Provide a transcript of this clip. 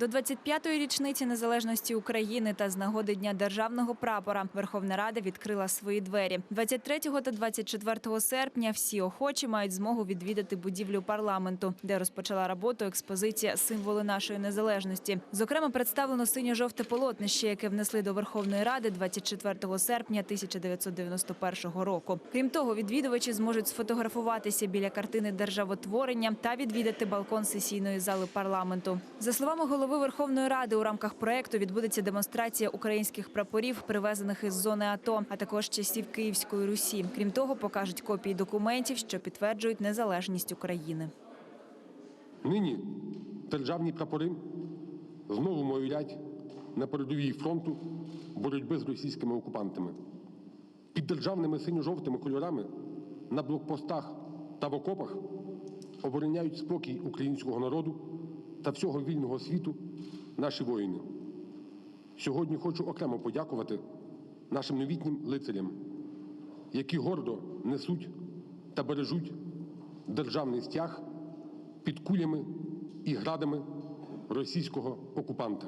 До 25-ї річниці незалежності України та з нагоди Дня державного прапора Верховна Рада відкрила свої двері. 23 та 24 серпня всі охочі мають змогу відвідати будівлю парламенту, де розпочала роботу експозиція Символи нашої незалежності. Зокрема, представлено синьо-жовте полотнище, яке внесли до Верховної Ради 24 серпня 1991 року. Крім того, відвідувачі зможуть сфотографуватися біля картини державотворення та відвідати балкон сесійної зали парламенту. За словами голови Верховної Ради, у рамках проекту відбудеться демонстрація українських прапорів, привезених із зони АТО, а також часів Київської Русі. Крім того, покажуть копії документів, що підтверджують незалежність України. Нині державні прапори знову майорять на передовій фронту боротьби з російськими окупантами. Під державними синьо-жовтими кольорами на блокпостах та в окопах обороняють спокій українського народу та всього вільного світу наші воїни. Сьогодні хочу окремо подякувати нашим новітнім лицарям, які гордо несуть та бережуть державний стяг під кулями і градами російського окупанта.